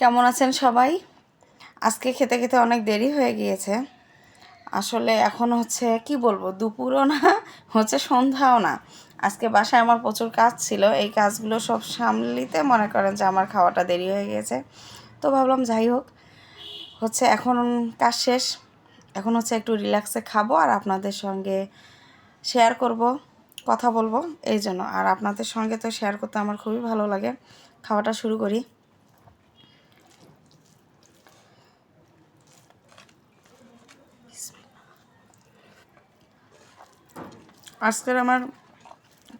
কেমন আছেন সবাই? আজকে খেতে খেতে অনেক দেরি হয়ে গিয়েছে। আসলে এখন হচ্ছে, কি বলব, দুপুরও না, হচ্ছে সন্ধ্যাও না। আজকে বাসায় আমার প্রচুর কাজ ছিল। এই কাজগুলো সব সামলিতে মনে করেন যে আমার খাওয়াটা দেরি হয়ে গিয়েছে। তো ভাবলাম যাই হোক, হচ্ছে এখন কাজ শেষ। এখন হচ্ছে একটু রিল্যাক্সে খাব আর আপনাদের সঙ্গে শেয়ার করব, কথা বলব। এই জন্য। আর আপনাদের সঙ্গে তো শেয়ার করতে আমার খুবই ভালো লাগে। খাওয়াটা শুরু করি। আজকের আমার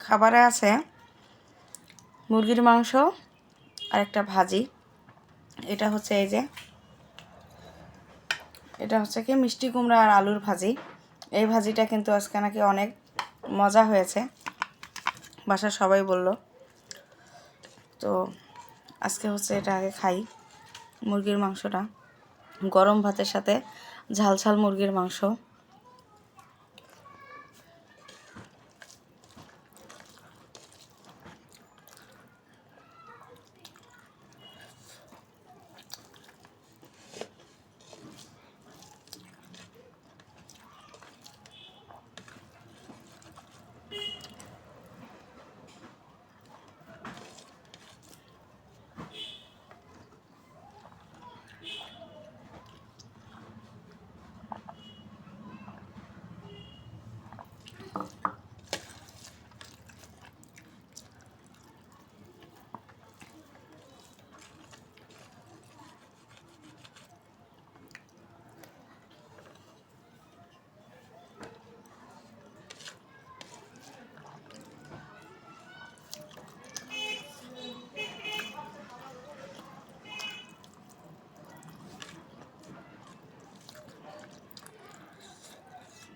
খাবারে আছে মুরগির মাংস আর একটা ভাজি। এটা হচ্ছে এই যে, এটা হচ্ছে কি মিষ্টি কুমড়া আর আলুর ভাজি। এই ভাজিটা কিন্তু আজকে নাকি অনেক মজা হয়েছে, বাসার সবাই বলল। তো আজকে হচ্ছে এটা আগে খাই মুরগির মাংসটা, গরম ভাতের সাথে ঝাল ঝাল মুরগির মাংস।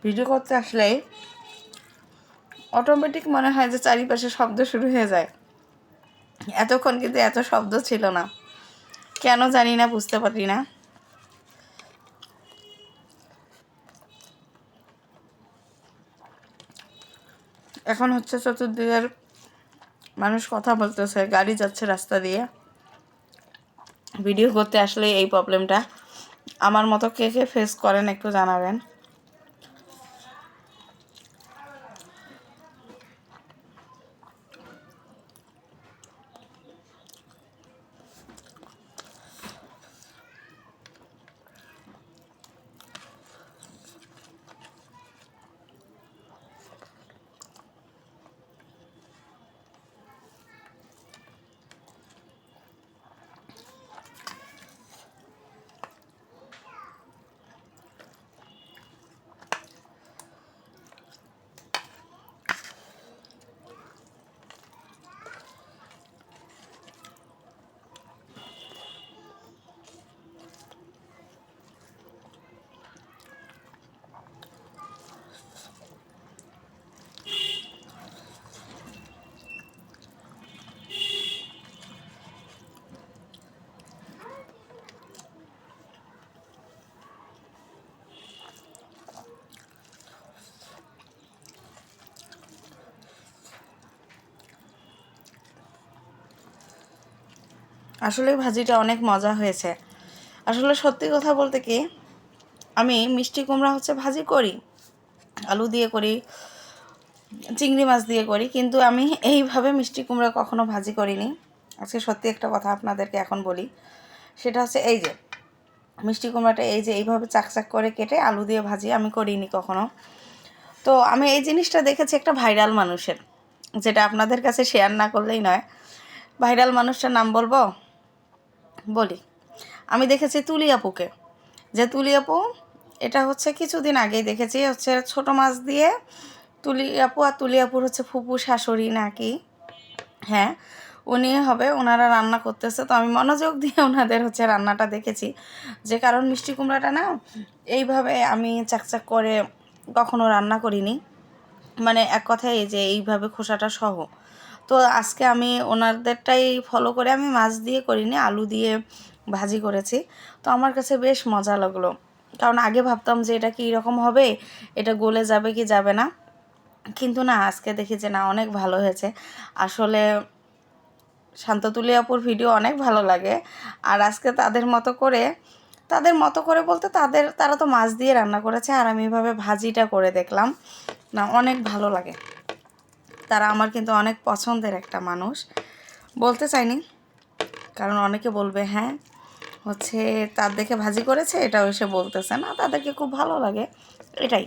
ভিডিও করতে আসলে অটোমেটিক মনে হয় যে চারিপাশে শব্দ শুরু হয়ে যায়। এতক্ষণ কিন্তু এত শব্দ ছিল না। কেন জানি না, বুঝতে পারি না। এখন হচ্ছে চতুর্দিকের মানুষ কথা বলতেছে, গাড়ি যাচ্ছে রাস্তা দিয়ে। ভিডিও করতে আসলে এই প্রবলেমটা আমার মতো কে কে ফেস করেন একটু জানাবেন। আসলে ভাজিটা অনেক মজা হয়েছে। আসলে সত্যি কথা বলতে কি, আমি মিষ্টি কুমড়া হচ্ছে ভাজি করি, আলু দিয়ে করি, চিংড়ি মাছ দিয়ে করি, কিন্তু আমি এইভাবে মিষ্টি কুমড়া কখনো ভাজি করিনি। আজকে সত্যি একটা কথা আপনাদেরকে এখন বলি, সেটা হচ্ছে এই যে, মিষ্টি কুমড়াটা এই যে এইভাবে চাকচাক করে কেটে আলু দিয়ে ভাজি আমি করিনি কখনো। তো আমি এই জিনিসটা দেখেছি একটা ভাইরাল মানুষের, যেটা আপনাদের কাছে শেয়ার না করলেই নয়। ভাইরাল মানুষটার নাম বলব? বলি। আমি দেখেছি তুলি আপুকে। যে তুলি আপু, এটা হচ্ছে কিছুদিন আগেই দেখেছি হচ্ছে ছোট মাছ দিয়ে তুলি আপু আর তুলি আপুর হচ্ছে ফুপু শাশুড়ি নাকি। হ্যাঁ উনি হবে, ওনারা রান্না করতেছে। তো আমি মনোযোগ দিয়ে ওনাদের হচ্ছে রান্নাটা দেখেছি। যে কারণ মিষ্টি কুমড়াটা না, এইভাবে আমি চাকচাক করে কখনো রান্না করিনি। মানে এক কথায় যে এইভাবে খোসাটা সহ। তো আজকে আমি ওনাদেরটাই ফলো করে আমি মাছ দিয়ে করিনি, আলু দিয়ে ভাজি করেছি। তো আমার কাছে বেশ মজা লাগল। কারণ আগে ভাবতাম যে এটা কী রকম হবে, এটা গলে যাবে কি যাবে না। কিন্তু না, আজকে দেখি যে না, অনেক ভালো হয়েছে। আসলে শান্ততুলি আপুর ভিডিও অনেক ভালো লাগে। আর আজকে তাদের মতো করে, তাদের মতো করে বলতে তাদের, তারা তো মাছ দিয়ে রান্না করেছে, আর আমি এভাবে ভাজিটা করে দেখলাম। না, অনেক ভালো লাগে। তারা আমার কিন্তু অনেক পছন্দের একটা মানুষ। বলতে চাইনি, কারণ অনেকে বলবে হ্যাঁ হচ্ছে তার দেখে ভাজি করেছে, এটাও এসে বলতেছে না, তাদেরকে খুব ভালো লাগে। এটাই।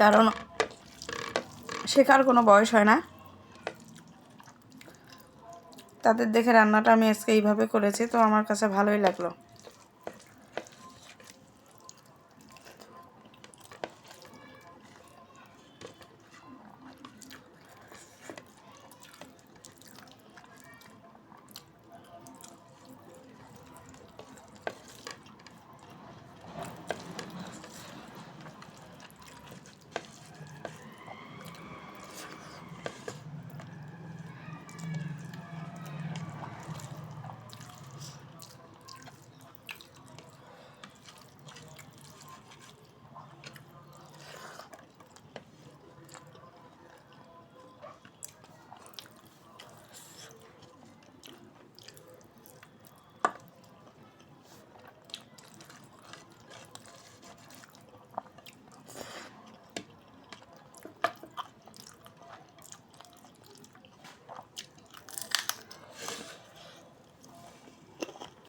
কারণ শেখার কোনো বয়স হয় না। তাদের দেখে রান্নাটা আমি আজকে এইভাবে করেছি, তো আমার কাছে ভালোই লাগল।